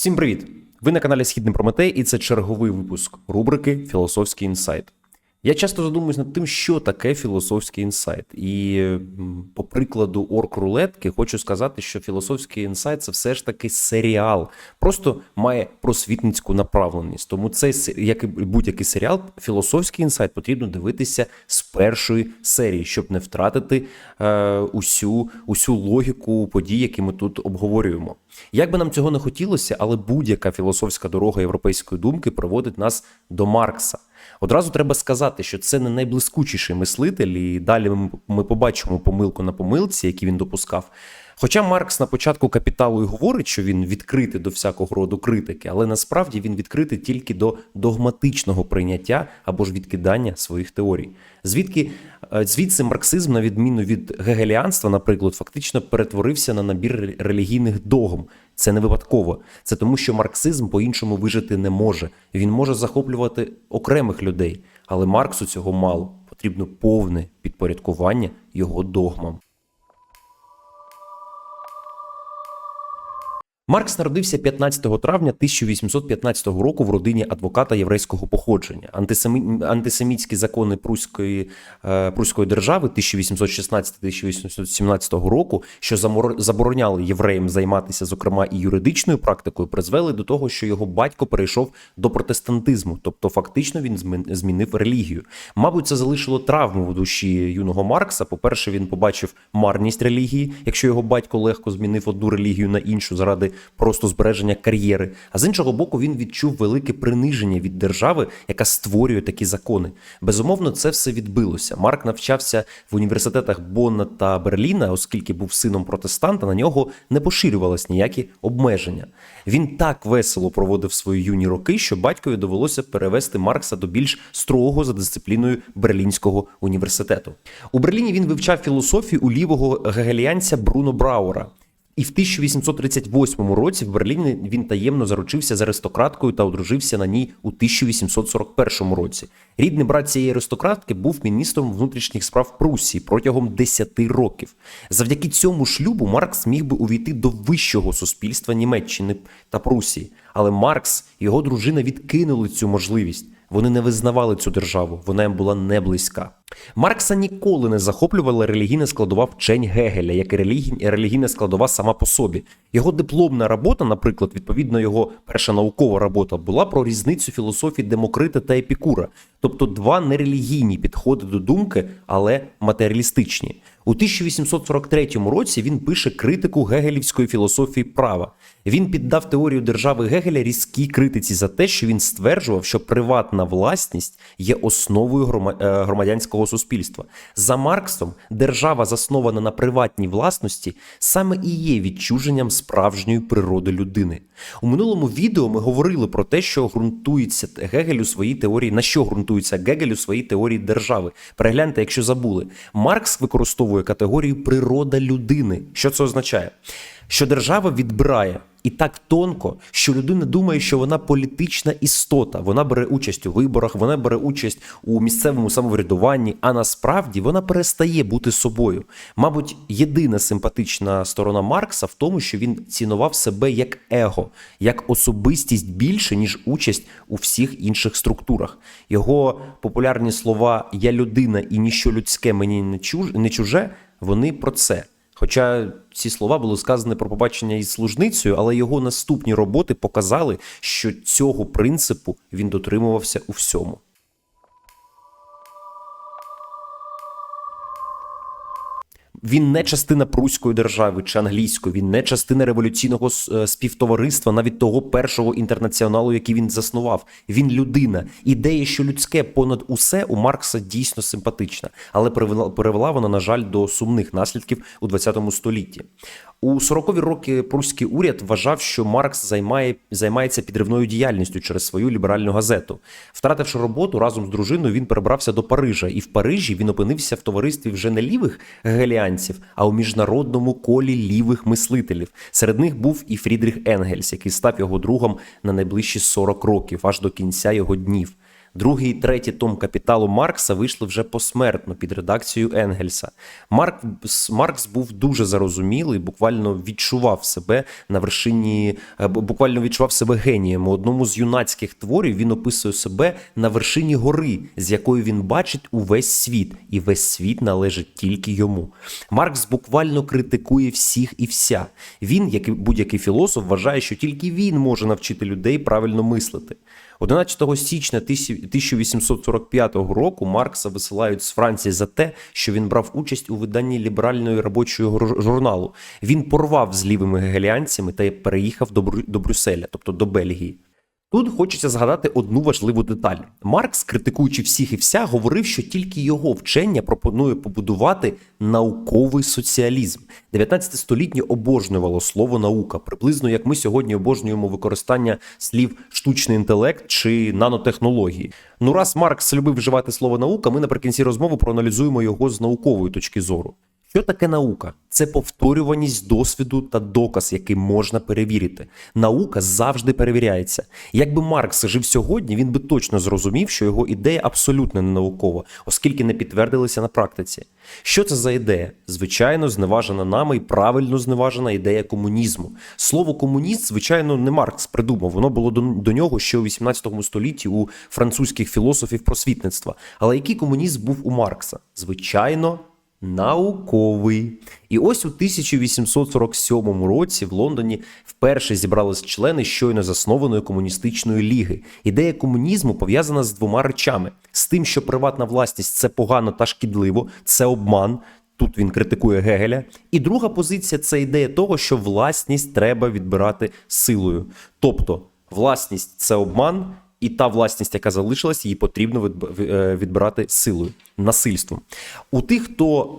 Всім привіт! Ви на каналі Східний Прометей, і це черговий випуск рубрики Філософський інсайт. Я часто задумуюсь над тим, що таке філософський інсайт. І по прикладу орк-рулетки хочу сказати, що філософський інсайт це все ж таки серіал, просто має просвітницьку направленість. Тому цей як і будь-який серіал, філософський інсайт потрібно дивитися з першої серії, щоб не втратити е, усю, усю логіку подій, які ми тут обговорюємо. Як би нам цього не хотілося, але будь-яка філософська дорога європейської думки приводить нас до Маркса. Одразу треба сказати, що це не найблискучіший мислитель, і далі ми, побачимо помилку на помилці, які він допускав. Хоча Маркс на початку капіталу і говорить, що він відкритий до всякого роду критики, але насправді він відкритий тільки до догматичного прийняття або ж відкидання своїх теорій. Звідки е, звідси марксизм, на відміну від гегеліанства, наприклад, фактично перетворився на набір релігійних догм. Це не випадково. Це тому, що марксизм по-іншому вижити не може. Він може захоплювати окремих людей, але Марксу цього мало. Потрібно повне підпорядкування його догмам. Маркс народився 15 травня 1815 року в родині адвоката єврейського походження. Антисемі... Антисемітські закони Пруської, е, Пруської держави 1816-1817 року, що забороняли євреям займатися, зокрема, і юридичною практикою, призвели до того, що його батько перейшов до протестантизму, тобто фактично він змін- змінив релігію. Мабуть, це залишило травму в душі юного Маркса. По-перше, він побачив марність релігії, якщо його батько легко змінив одну релігію на іншу заради просто збереження кар'єри. А з іншого боку, він відчув велике приниження від держави, яка створює такі закони. Безумовно, це все відбилося. Марк навчався в університетах Бонна та Берліна, оскільки був сином протестанта, на нього не поширювалось ніякі обмеження. Він так весело проводив свої юні роки, що батькові довелося перевести Маркса до більш строгого за дисципліною Берлінського університету. У Берліні він вивчав філософію у лівого гегеліанця Бруно Брауера. І в 1838 році в Берліні він таємно заручився з аристократкою та одружився на ній у 1841 році. Рідний брат цієї аристократки був міністром внутрішніх справ Прусії протягом 10 років. Завдяки цьому шлюбу Маркс міг би увійти до вищого суспільства Німеччини та Прусії. Але Маркс і його дружина відкинули цю можливість. Вони не визнавали цю державу, вона їм була не близька. Маркса ніколи не захоплювала релігійна складова вчень Гегеля, як і релігій- релігійна складова сама по собі. Його дипломна робота, наприклад, відповідно, його перша наукова робота була про різницю філософії Демокрита та Епікура, тобто два нерелігійні підходи до думки, але матеріалістичні. У 1843 році він пише критику гегелівської філософії права. Він піддав теорію держави Гегеля різкій критиці за те, що він стверджував, що приватна власність є основою грома- е, суспільства. За Марксом, держава, заснована на приватній власності, саме і є відчуженням справжньої природи людини. У минулому відео ми говорили про те, що ґрунтується Гегель у своїй теорії, на що ґрунтується Гегель у своїй теорії держави. Перегляньте, якщо забули. Маркс використовує категорію природа людини. Що це означає? Що держава відбирає і так тонко, що людина думає, що вона політична істота. Вона бере участь у виборах, вона бере участь у місцевому самоврядуванні, а насправді вона перестає бути собою. Мабуть, єдина симпатична сторона Маркса в тому, що він цінував себе як его, як особистість більше, ніж участь у всіх інших структурах. Його популярні слова Я людина і ніщо людське мені не чуж- чуже. Вони про це. Хоча ці слова були сказані про побачення із служницею, але його наступні роботи показали, що цього принципу він дотримувався у всьому. Він не частина пруської держави чи англійської, він не частина революційного е, співтовариства, навіть того першого інтернаціоналу, який він заснував. Він людина. Ідея, що людське понад усе у Маркса дійсно симпатична, але привела, привела вона, на жаль, до сумних наслідків у 20 столітті. У 40-ві роки пруський уряд вважав, що Маркс займає, займається підривною діяльністю через свою ліберальну газету. Втративши роботу разом з дружиною, він перебрався до Парижа, і в Парижі він опинився в товаристві вже не лівих гегеліанців, а у міжнародному колі лівих мислителів. Серед них був і Фрідріх Енгельс, який став його другом на найближчі 40 років, аж до кінця його днів. Другий і третій том капіталу Маркса вийшли вже посмертно під редакцією Енгельса. Марк, Маркс був дуже зарозумілий, буквально відчував себе на вершині, е, буквально відчував себе генієм. У одному з юнацьких творів він описує себе на вершині гори, з якої він бачить увесь світ, і весь світ належить тільки йому. Маркс буквально критикує всіх і вся. Він, як і будь-який філософ, вважає, що тільки він може навчити людей правильно мислити. 11 січня 1845 року Маркса висилають з Франції за те, що він брав участь у виданні ліберальної робочої журналу. Він порвав з лівими гегеліанцями та переїхав до Брюсселя, тобто до Бельгії. Тут хочеться згадати одну важливу деталь. Маркс, критикуючи всіх і вся, говорив, що тільки його вчення пропонує побудувати науковий соціалізм. 19 століття обожнювало слово наука, приблизно як ми сьогодні обожнюємо використання слів штучний інтелект чи нанотехнології. Ну, раз Маркс любив вживати слово наука, ми наприкінці розмови проаналізуємо його з наукової точки зору. Що таке наука? Це повторюваність досвіду та доказ, який можна перевірити. Наука завжди перевіряється. Якби Маркс жив сьогодні, він би точно зрозумів, що його ідея абсолютно не наукова, оскільки не підтвердилися на практиці. Що це за ідея? Звичайно, зневажена нами і правильно зневажена ідея комунізму. Слово комуніст, звичайно, не Маркс придумав. Воно було до, нього ще у 18 столітті у французьких філософів просвітництва. Але який комунізм був у Маркса? Звичайно, науковий. І ось у 1847 році в Лондоні вперше зібрались члени щойно заснованої комуністичної ліги. Ідея комунізму пов'язана з двома речами: з тим, що приватна власність це погано та шкідливо, це обман. Тут він критикує Гегеля. І друга позиція це ідея того, що власність треба відбирати силою. Тобто, власність це обман, і та власність, яка залишилась, її потрібно е, відбирати силою, насильством. У тих, хто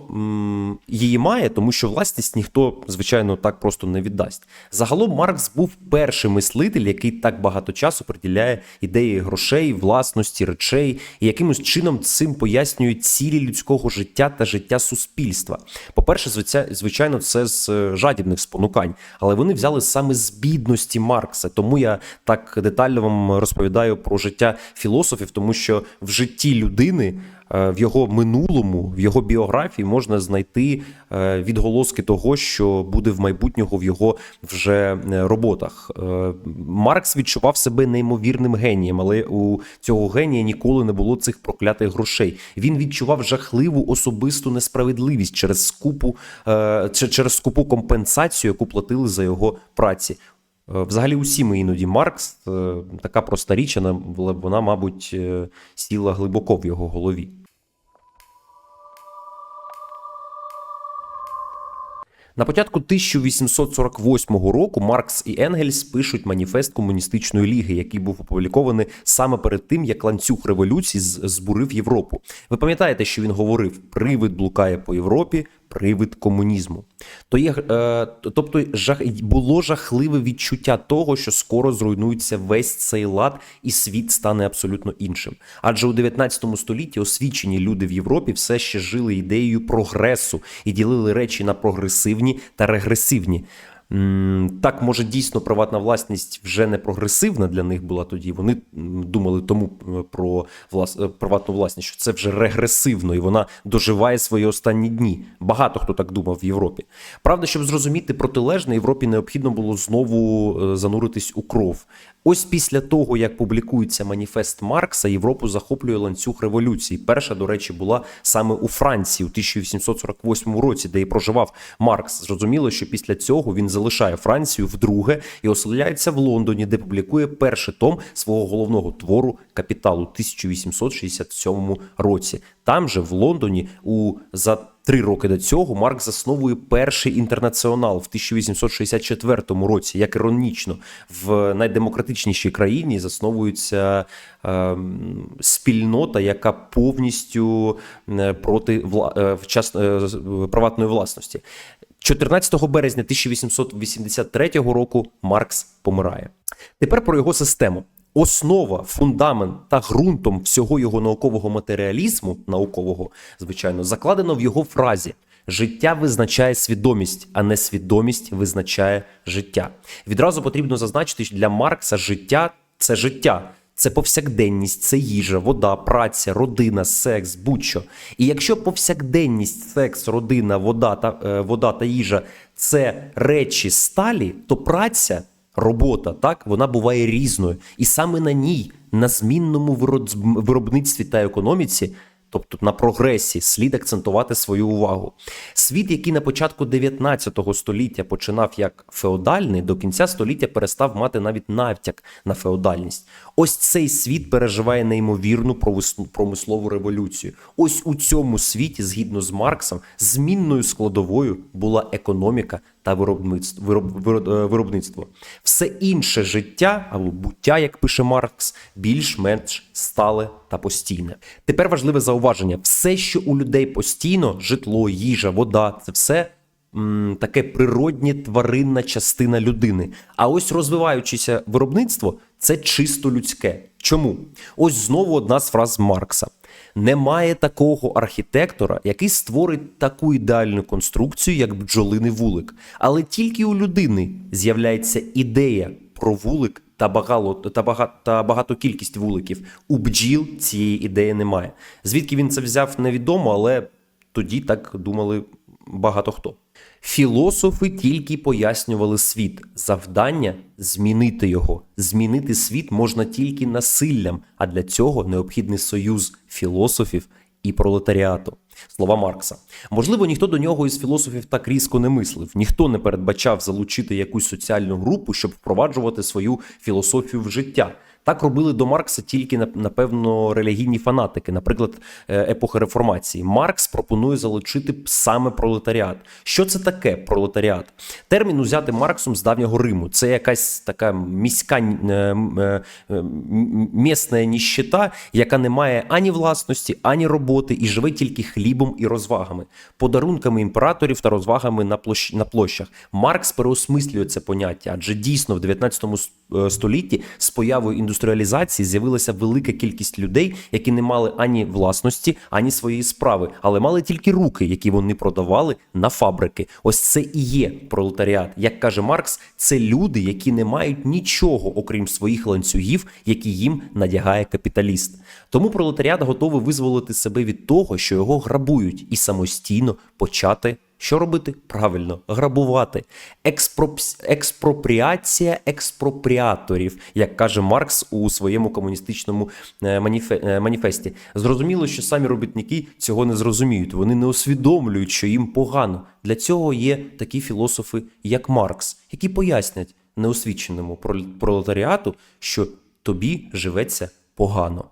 її має, тому що власність ніхто, звичайно, так просто не віддасть. Загалом Маркс був перший мислитель, який так багато часу приділяє ідеї грошей, власності, речей, і якимось чином цим пояснює цілі людського життя та життя суспільства. По-перше, звичайно, це з е, жадібних спонукань, але вони взяли саме з бідності Маркса. Тому я так детально вам розповідаю про життя філософів, тому що в житті людини. е, В його минулому, в його біографії можна знайти е, відголоски того, що буде в майбутнього в його вже е, роботах. Маркс відчував себе неймовірним генієм, але у цього генія ніколи не було цих проклятих грошей. Він відчував жахливу особисту несправедливість через скупу, через скупу компенсацію, яку платили за його праці. Е, Взагалі, усі ми іноді Маркс, е, така проста річ, вона, мабуть, е, сіла глибоко в його голові. На початку 1848 року Маркс і Енгельс пишуть маніфест комуністичної ліги, який був опублікований саме перед тим, як ланцюг революцій збурив Європу. Ви пам'ятаєте, що він говорив: привид блукає по Європі, привид комунізму. То є, е, тобто, жах було жахливе відчуття того, що скоро зруйнується весь цей лад, і світ стане абсолютно іншим. Адже у 19 столітті освічені люди в Європі все ще жили ідеєю прогресу і ділили речі на прогресивні та регресивні. Так, може, дійсно приватна власність вже не прогресивна для них була тоді. Вони думали тому е, про влас... е, приватну власність, що це вже регресивно, і вона доживає свої останні дні. Багато хто так думав в Європі. Правда, щоб зрозуміти протилежне, Європі необхідно було знову е, зануритись у кров. Ось після того, як публікується маніфест Маркса, Європу захоплює ланцюг революції. Перша, до речі, була саме у Франції у 1848 році, де і проживав Маркс. Зрозуміло, що після цього він залишає Францію вдруге і оселяється в Лондоні, де публікує перший том свого головного твору Капіталу у 1867 році. Там же в Лондоні у за Три роки до цього Марк засновує перший інтернаціонал в 1864 році. Як іронічно, в найдемократичнішій країні засновується е, спільнота, яка повністю проти вла, е, вчас, е, е, приватної власності. 14 березня 1883 року Маркс помирає. Тепер про його систему. Основа, фундамент та ґрунтом всього його наукового матеріалізму, наукового, звичайно, закладено в його фразі: життя визначає свідомість, а не свідомість визначає життя. Відразу потрібно зазначити, що для Маркса життя це життя. це повсякденність, це їжа, вода, праця, родина, секс, будь-що. І якщо повсякденність, секс, родина, вода та е, вода та їжа це речі сталі, то праця, робота, так вона буває різною, і саме на ній, на змінному виробництві та економіці. Тобто на прогресі слід акцентувати свою увагу. Світ, який на початку 19 століття починав як феодальний, до кінця століття перестав мати навіть натяк на феодальність. Ось цей світ переживає неймовірну промислову революцію. Ось у цьому світі, згідно з Марксом, змінною складовою була економіка та е, виробництво. Все інше життя або буття, як пише Маркс, більш-менш стале та постійне. Тепер важливе зауваження: все, що у людей постійно, житло, їжа, вода, це все. Таке природнє тваринна частина людини. А ось розвиваючеся виробництво це чисто людське. Чому? Ось знову одна з фраз Маркса: немає такого архітектора, який створить таку ідеальну конструкцію, як бджолиний вулик. Але тільки у людини з'являється ідея про вулик та багало та багато, та багато кількість вуликів. У бджіл цієї ідеї немає. Звідки він це взяв, невідомо, але тоді так думали багато хто. Філософи тільки пояснювали світ. Завдання змінити його. Змінити світ можна тільки насиллям, а для цього необхідний союз філософів і пролетаріату. Слова Маркса. Можливо, ніхто до нього із філософів так різко не мислив. Ніхто не передбачав залучити якусь соціальну групу, щоб впроваджувати свою філософію в життя. Так робили до Маркса тільки нап- напевно релігійні фанатики, наприклад, е, епохи реформації. Маркс пропонує залучити саме пролетаріат. Що це таке пролетаріат? Термін узяти Марксом з давнього Риму. Це якась така міська е, е, місна ніщита, яка не має ані власності, ані роботи і живе тільки хлібом і розвагами, подарунками імператорів та розвагами на площ... на площах. Маркс переосмислює це поняття, адже дійсно в 19 с- е, столітті з появою індустріалізації з'явилася велика кількість людей, які не мали ані власності, ані своєї справи, але мали тільки руки, які вони продавали на фабрики. Ось це і є пролетаріат. Як каже Маркс, це люди, які не мають нічого, окрім своїх ланцюгів, які їм надягає капіталіст. Тому пролетаріат готовий визволити себе від того, що його грабують, і самостійно почати. Що робити? Правильно, грабувати. Експропс... Експропріація експропріаторів, як каже Маркс у своєму комуністичному е, маніфе... е, маніфесті. Зрозуміло, що самі робітники цього не зрозуміють. Вони не усвідомлюють, що їм погано. Для цього є такі філософи, як Маркс, які пояснять неосвіченому пролетаріату, що тобі живеться погано.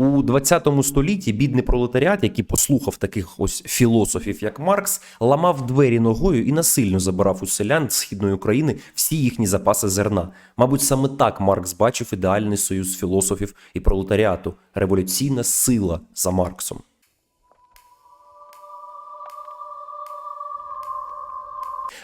У 20 столітті бідний пролетаріат, який послухав таких ось філософів, як Маркс, ламав двері ногою і насильно забирав у селян східної України всі їхні запаси зерна. Мабуть, саме так Маркс бачив ідеальний союз філософів і пролетаріату революційна сила за Марксом.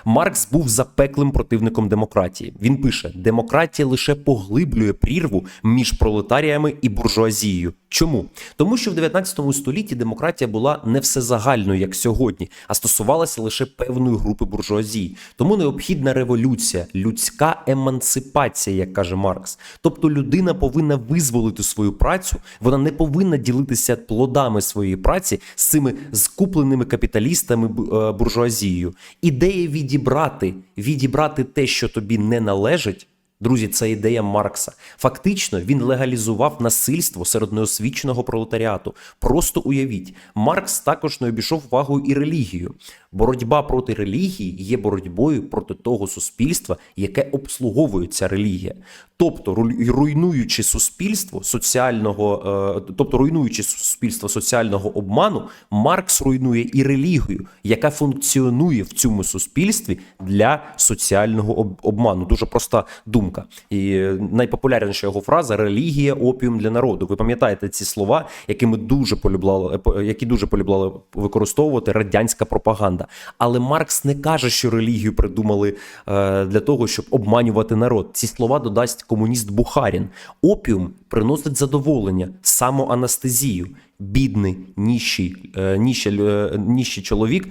Маркс був запеклим противником демократії. Він пише: демократія лише поглиблює прірву між пролетаріями і буржуазією. Чому? Тому що в 19 столітті демократія була не всезагальною, як сьогодні, а стосувалася лише певної групи буржуазії. Тому необхідна революція, людська емансипація, як каже Маркс. Тобто людина повинна визволити свою працю, вона не повинна ділитися плодами своєї праці з цими скупленими капіталістами е, буржуазією. Ідея відібрати, відібрати те, що тобі не належить. Друзі, це ідея Маркса. Фактично, він легалізував насильство серед неосвіченого пролетаріату. Просто уявіть, Маркс також не обійшов увагою і релігію. Боротьба проти релігії є боротьбою проти того суспільства, яке обслуговує ця релігія. Тобто, ру- руйнуючи суспільство соціального, е, тобто руйнуючи суспільство соціального обману, Маркс руйнує і релігію, яка функціонує в цьому суспільстві для соціального обману. Дуже проста думка. І е, найпопулярніша його фраза релігія опіум для народу. Ви пам'ятаєте ці слова, які ми дуже полюбляли, е, які дуже полюбляли використовувати радянська пропаганда. Але Маркс не каже, що релігію придумали е, для того, щоб обманювати народ. Ці слова додасть комуніст Бухарін. Опіум приносить задоволення, самоанестезію. Бідний ніщий, е, ніщий, ніщий чоловік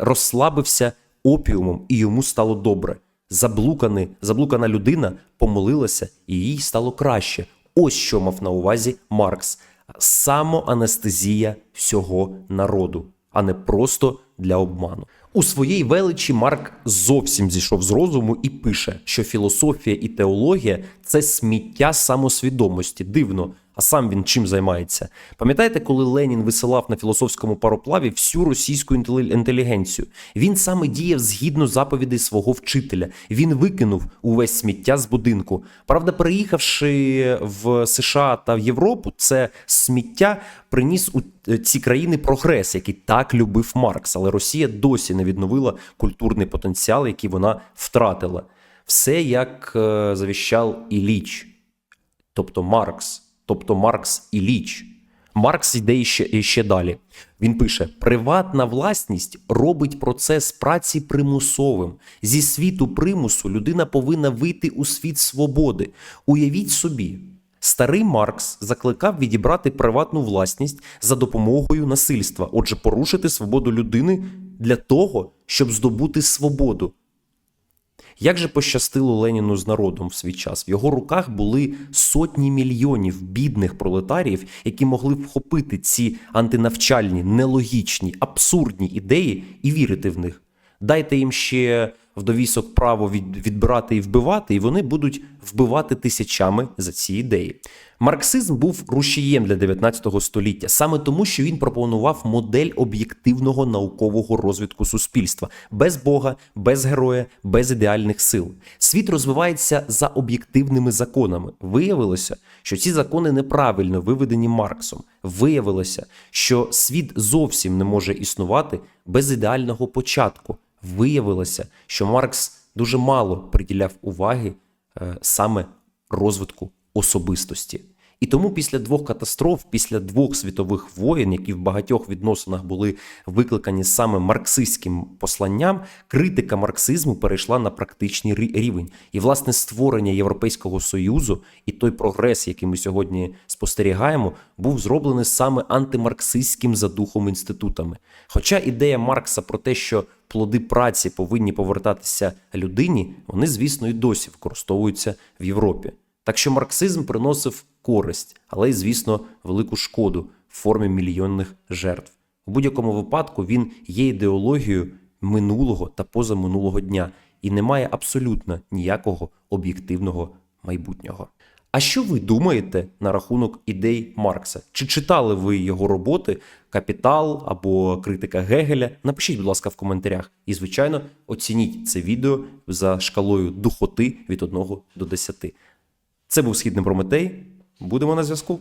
розслабився опіумом, і йому стало добре. Заблуканий, заблукана людина помолилася, і їй стало краще. Ось що мав на увазі Маркс: самоанестезія всього народу, а не просто для обману. У своїй величі Марк зовсім зійшов з розуму і пише, що філософія і теологія це сміття самосвідомості. Дивно. А сам він чим займається? Пам'ятаєте, коли Ленін висилав на філософському пароплаві всю російську інтелігенцію? Він саме діяв згідно заповідей свого вчителя. Він викинув увесь сміття з будинку. Правда, переїхавши в США та в Європу, це сміття приніс у е, ці країни прогрес, який так любив Маркс. Але Росія досі не відновила культурний потенціал, який вона втратила. Все як е, завіщав Іліч тобто Маркс, тобто Маркс і Ліч. Маркс йде іще, іще далі. Він пише: приватна власність робить процес праці примусовим. Зі світу примусу людина повинна вийти у світ свободи. Уявіть собі, старий Маркс закликав відібрати приватну власність за допомогою насильства, отже, порушити свободу людини для того, щоб здобути свободу. Як же пощастило Леніну з народом в свій час? В його руках були сотні мільйонів бідних пролетаріїв, які могли вхопити ці антинавчальні, нелогічні, абсурдні ідеї і вірити в них. Дайте їм ще в довісок право від, відбирати і вбивати, і вони будуть вбивати тисячами за ці ідеї. Марксизм був рушієм для 19 століття саме тому, що він пропонував модель об'єктивного наукового розвитку суспільства без Бога, без героя, без ідеальних сил. Світ розвивається за об'єктивними законами. Виявилося, що ці закони неправильно виведені Марксом. Виявилося, що світ зовсім не може існувати без ідеального початку. Виявилося, що Маркс дуже мало приділяв уваги е, саме розвитку особистості. І тому після двох катастроф, після двох світових воєн, які в багатьох відносинах були викликані саме марксистським посланням, критика марксизму перейшла на практичний рівень. І власне створення Європейського союзу і той прогрес, який ми сьогодні спостерігаємо, був зроблений саме антимарксистським за духом інститутами. Хоча ідея Маркса про те, що плоди праці повинні повертатися людині, вони, звісно, і досі використовуються в Європі. Так що марксизм приносив користь, але й, звісно, велику шкоду в формі мільйонних жертв. У будь-якому випадку він є ідеологією минулого та позаминулого дня і не має абсолютно ніякого об'єктивного майбутнього. А що ви думаєте на рахунок ідей Маркса? Чи читали ви його роботи Капітал або критика Гегеля? Напишіть, будь ласка, в коментарях. І, звичайно, оцініть це відео за шкалою духоти від 1 до 10. Це був Східний Прометей. Будемо на зв'язку.